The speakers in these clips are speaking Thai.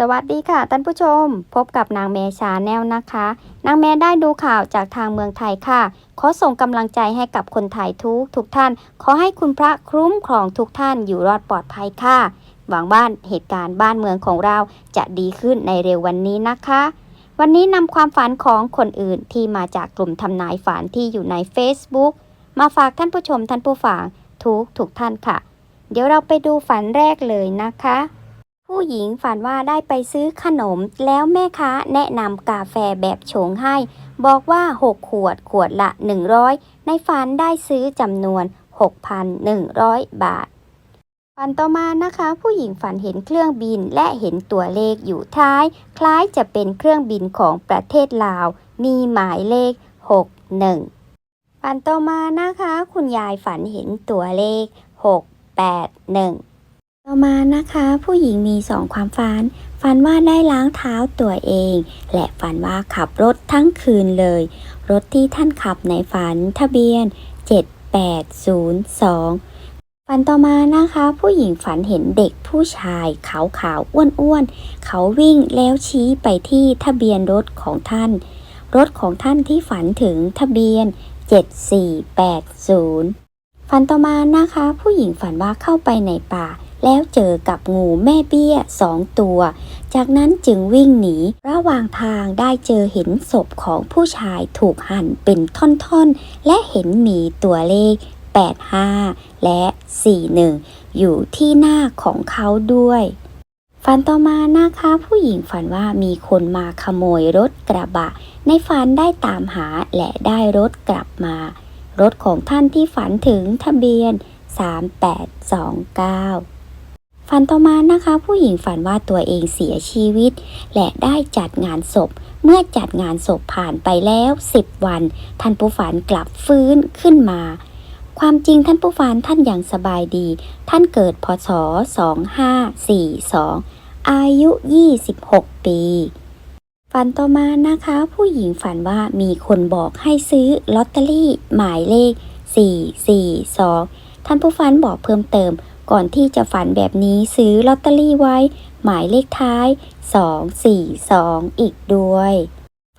สวัสดีค่ะท่านผู้ชม พบกับนางเมชาแนลนะคะ นางเมได้ดูข่าวจากทางเมืองไทยค่ะ ขอส่งกำลังใจให้กับคนไทยทุกทุกท่าน ขอให้คุณพระคุ้มครองทุกท่านอยู่รอดปลอดภัยค่ะ หวังว่าเหตุการณ์บ้านเมืองของเราจะดีขึ้นในเร็ววันนี้นะคะ วันนี้นำความฝันของคนอื่นที่มาจากกลุ่มทำนายฝันที่อยู่ใน Facebook มาฝากท่านผู้ชมท่านผู้ฟังทุกทุกท่านค่ะ เดี๋ยวเราไปดูฝันแรกเลยนะคะ ผู้หญิงฝันว่าได้ไปซื้อขนม แล้วแม่ค้าแนะนำกาแฟแบบชงให้ บอกว่า 6 ขวดขวดละ 100 ในฝันได้ซื้อจำนวน 6,100 บาท ฝันต่อมานะคะ ผู้หญิงฝันเห็นเครื่องบินและเห็นตัวเลขอยู่ท้าย คล้ายจะเป็นเครื่องบินของประเทศลาว มีหมายเลข 61ฝันต่อมานะคะ คุณยายฝันเห็นตัวเลข 681 ต่อมานะคะผู้หญิงมีสองความฝัน ฝันว่าได้ล้างเท้าตัวเอง และฝันว่าขับรถทั้งคืนเลย รถที่ท่านขับในฝันทะเบียน 7802 ฝันต่อมานะคะ ผู้หญิงฝันเห็นเด็กผู้ชายขาวขาวๆอ้วนๆเขาวิ่งแล้วชี้ไปที่ทะเบียนรถของท่าน รถของท่านที่ฝันถึงทะเบียน 7480 ฝันต่อมานะคะ ผู้หญิงฝันว่าเข้าไปในป่า แล้วเจอกับงูแม่เบี้ยสองตัว จากนั้นจึงวิ่งหนี ระหว่างทางได้เจอเห็นศพของผู้ชายถูกหั่นเป็นท่อนๆ และเห็นหมีตัวเลข 85 และ 41 อยู่ที่หน้าของเขาด้วยฝันต่อมานะคะผู้หญิงฝันว่ามีคนมาขโมยรถกระบะ ในฝันได้ตามหาและได้รถกลับมา รถของท่านที่ฝันถึงทะเบียน 3829 ฝันต่อมานะคะ ผู้หญิงฝันว่าตัวเองเสียชีวิต และได้จัดงานศพ เมื่อจัดงานศพผ่านไปแล้ว 10 วัน ท่านผู้ฝันกลับฟื้นขึ้นมา ความจริงท่านผู้ฝันท่านอยังสบายดี ท่านเกิดพศ 2542 อายุ 26 ปีฝันต่อมานะคะ ผู้หญิงฝันว่ามีคนบอกให้ซื้อลอตเตอรี่หมายเลข 442 ท่านผู้ฝันบอกเพิ่มเติม ก่อนที่จะฝันแบบนี้ซื้อลอตเตอรี่ไว้ หมายเลขท้าย 242 อีกด้วย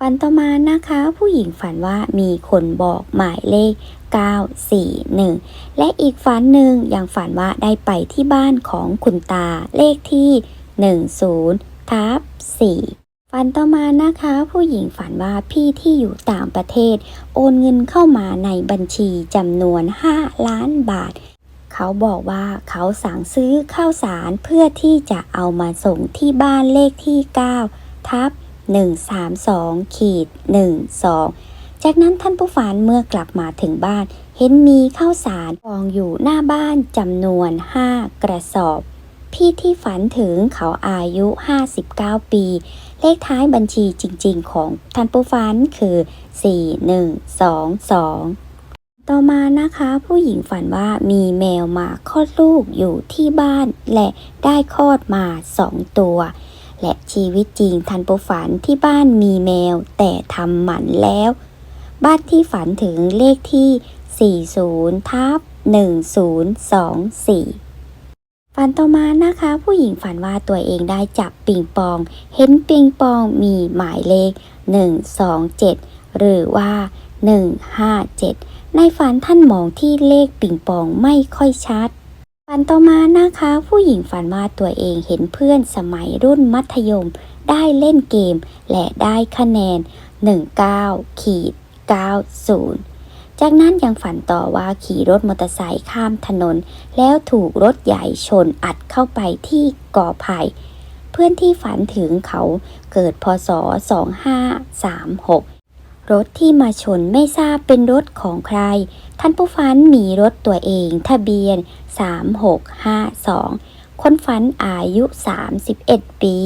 ฝันต่อมานะคะ ผู้หญิงฝันว่ามีคนบอกหมายเลข 941 และอีกฝันหนึ่งยังฝันว่าได้ไปที่บ้านของคุณตาเลขที่ 10ทับ4ฝันต่อมานะคะ ผู้หญิงฝันว่าพี่ที่อยู่ต่างประเทศ โอนเงินเข้ามาในบัญชีจำนวน 5 ล้านบาท เขาบอกว่าเขาสั่งซื้อข้าวสารเพื่อที่จะเอามาส่งที่บ้านเลขที่9ทับ132ขีด12 จากนั้นท่านผู้ฝันเมื่อกลับมาถึงบ้าน เห็นมีข้าวสารกองอยู่หน้าบ้านจำนวน 5 กระสอบ พี่ที่ฝันถึงเขาอายุ 59 ปี เลขท้ายบัญชีจริงๆ ของท่านผู้ฝันคือ 4122 ต่อมานะคะ ผู้หญิงฝันว่ามีแมวมาคลอดลูกอยู่ที่บ้าน และได้คลอดมาสองตัว และชีวิตจริงท่านผู้ฝันที่บ้านมีแมวแต่ทำหมันแล้ว บ้านที่ฝันถึงเลขที่ 40ทับ1024ฝันต่อมานะคะ ผู้หญิงฝันว่าตัวเองได้จับปิงปอง เห็นปิงปองมีหมายเลข 127 หรือว่า 157 ในฝันท่านมองที่เลขปิงปองไม่ค่อยชัด ฝันต่อมานะคะ ผู้หญิงฝันว่าตัวเองเห็นเพื่อนสมัยรุ่นมัธยม ได้เล่นเกม และได้คะแนน 19ขีด90 จากนั้นยังฝันต่อว่าขี่รถมอเตอร์ไซค์ข้ามถนน แล้วถูกรถใหญ่ชนอัดเข้าไปที่กอไผ่เพื่อนที่ฝันถึงเขาเกิดพศ 2536 รถที่มาชนไม่ทราบเป็นรถของใคร ท่านผู้ฝันมีรถตัวเองทะเบียน 3652 คนฝันอายุ 31 ปี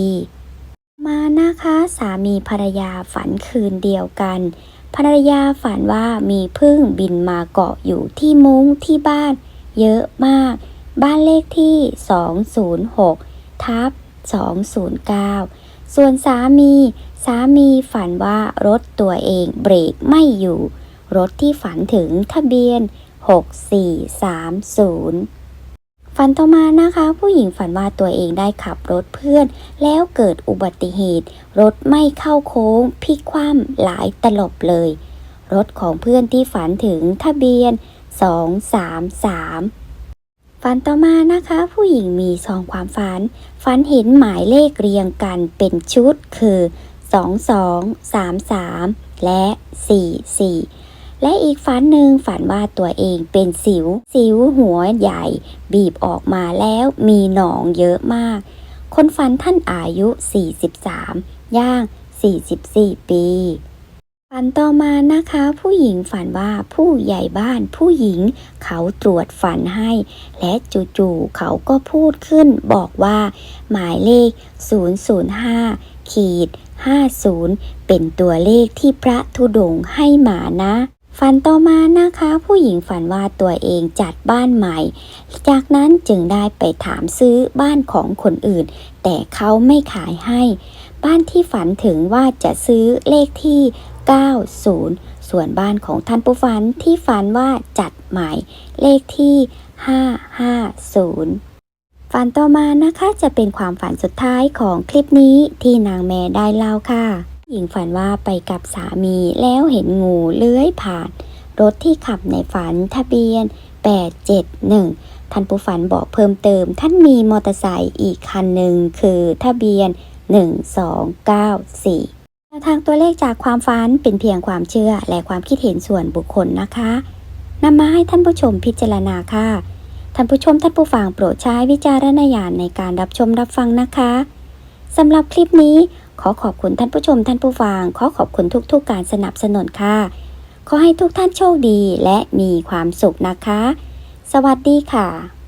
มานะคะสามีภรรยาฝันคืนเดียวกัน ภรรยาฝันว่ามีพึ่งบินมาเกาะอยู่ที่มุ้งที่บ้าน เยอะมาก บ้านเลขที่ 206 ทับ 209 ส่วนสามี สามีฝันว่ารถตัวเองเบรกไม่อยู่ รถที่ฝันถึงทะเบียน 6430 ฝันต่อมานะคะ ผู้หญิงฝันว่าตัวเองได้ขับรถเพื่อน แล้วเกิดอุบัติเหตุ รถไม่เข้าโค้งพลิกคว่ำหลายตลบเลย รถของเพื่อนที่ฝันถึงทะเบียน 233ฝันต่อมานะคะ ผู้หญิงมีสองความฝัน ฝันเห็นหมายเลขเรียงกันเป็นชุดคือ 22 33 และ 44 และอีกฝันหนึ่งฝันว่าตัวเองเป็นสิว สิวหัวใหญ่ บีบออกมาแล้วมีหนองเยอะมาก คนฝันท่านอายุ 43 ย่าง 44 ปีฝันต่อมานะคะ ผู้หญิงฝันว่าผู้ใหญ่บ้านผู้หญิงเขาตรวจฝันให้ และจู่ๆเขาก็พูดขึ้นบอกว่า หมายเลข 005 ขีด 50 เป็นตัวเลขที่พระธุดงค์ให้มานะ ฝันต่อมานะคะ ผู้หญิงฝันว่าตัวเองจัดบ้านใหม่ จากนั้นจึงได้ไปถามซื้อบ้านของคนอื่น แต่เขาไม่ขายให้ บ้านที่ฝันถึงว่าจะซื้อเลขที่ 90 ส่วนบ้านของท่านผู้ฝันที่ฝันว่าจัดใหม่ เลขที่ 550 ฝันต่อมานะคะจะเป็นความฝันสุดท้ายของคลิปนี้ที่นางแม่ได้เล่าค่ะ หญิงฝันว่าไปกับสามีแล้วเห็นงูเลื้อยผ่าน รถที่ขับในฝันทะเบียน 871 ท่านผู้ฝันบอกเพิ่มเติม ท่านมีมอเตอร์ไซค์อีกคันหนึ่งคือทะเบียน 1294 ทางตัวเลขจากความฝันเป็นเพียงความเชื่อและความคิดเห็นส่วนบุคคลนะคะนำมาให้ท่านผู้ชมพิจารณาค่ะ ท่านผู้ชมท่านผู้ฟังโปรดใช้วิจารณญาณในการรับชมรับฟังนะคะสำหรับคลิปนี้ขอขอบคุณท่านผู้ชมท่านผู้ฟังขอขอบคุณทุกๆการสนับสนุนค่ะ ขอให้ทุกท่านโชคดีและมีความสุขนะคะ สวัสดีค่ะ